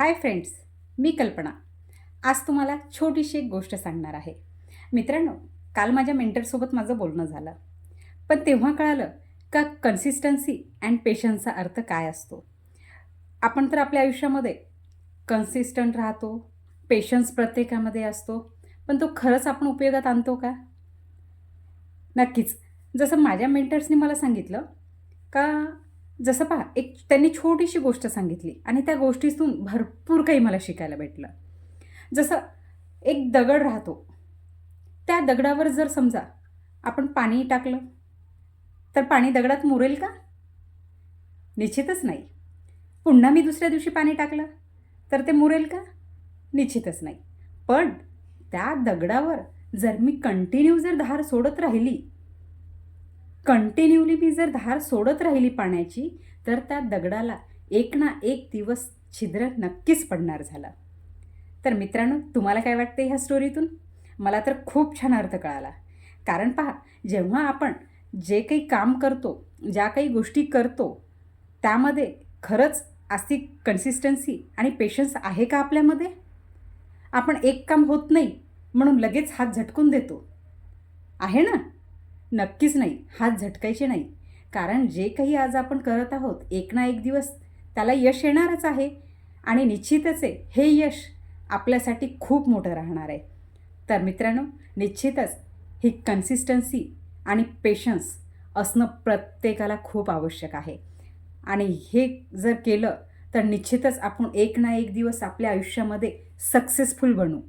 Hi friends मी कल्पना. आज तुम्हाला छोटीशी एक गोष्ट सांगणार आहे. मित्रांनो काल माझ्या मेंटरसोबत माझं बोलणं झालं. पण तेव्हा कळालं का कन्सिस्टन्सी अँड पेशन्सचा अर्थ काय असतो? आपण तर आपल्या आयुष्यामध्ये कन्सिस्टंट राहतो पेशन्स प्रत्येकामध्ये असतो पण तो खरंच आपण उपयोगात आणतो का? नक्कीच. जसं माझ्या मेंटर्सनी मला सांगितलं का जसं पहा एक त्यांनी छोटीशी गोष्ट सांगितली आणि त्या गोष्टीतून भरपूर काही मला शिकायला भेटलं. जसं एक दगड राहतो. त्या दगडावर जर समजा आपण पाणी टाकलं तर पाणी दगडात मुरेल का? निश्चितच नाही. पुन्हा मी दुसऱ्या दिवशी पाणी टाकलं तर ते मुरेल का? निश्चितच नाही. पण त्या दगडावर जर मी कंटिन्यू जर धार सोडत राहिली कंटिन्युअली मी जर धार सोडत राहिली पाण्याची तर त्या दगडाला एक ना एक दिवस छिद्र नक्कीच पडणार झालं. तर मित्रांनो तुम्हाला काय वाटते ह्या स्टोरीतून मला तर खूप छान अर्थ कळाला. कारण पहा जेव्हा आपण जे काही काम करतो ज्या काही गोष्टी करतो त्यामध्ये खरंच अशी कन्सिस्टन्सी आणि पेशन्स आहे का आपल्यामध्ये? आपण एक काम होत नाही म्हणून लगेच हात झटकून देतो. आहे ना? नक्कीच नाही. हात झटकायचे नाही. कारण जे काही आज आपण करत आहोत एक ना एक दिवस त्याला यश येणारच आहे. आणि निश्चितच आहे हे यश आपल्यासाठी खूप मोठं राहणार आहे. तर मित्रांनो निश्चितच ही कन्सिस्टन्सी आणि पेशन्स असणं प्रत्येकाला खूप आवश्यक आहे. आणि हे जर केलं तर निश्चितच आपण एक ना एक दिवस आपल्या आयुष्यामध्ये सक्सेसफुल बनू.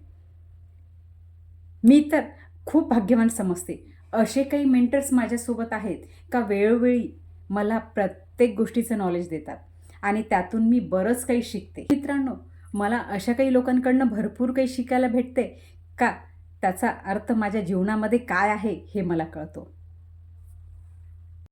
मी तर खूप भाग्यवान समजते. असे काही मेंटर्स माझ्यासोबत आहेत का वेळोवेळी मला प्रत्येक गोष्टीचं नॉलेज देतात. आणि त्यातून मी बरंच काही शिकते. मित्रांनो मला अशा काही लोकांकडनं भरपूर काही शिकायला भेटते का? त्याचा अर्थ माझ्या जीवनामध्ये काय आहे हे मला कळतो.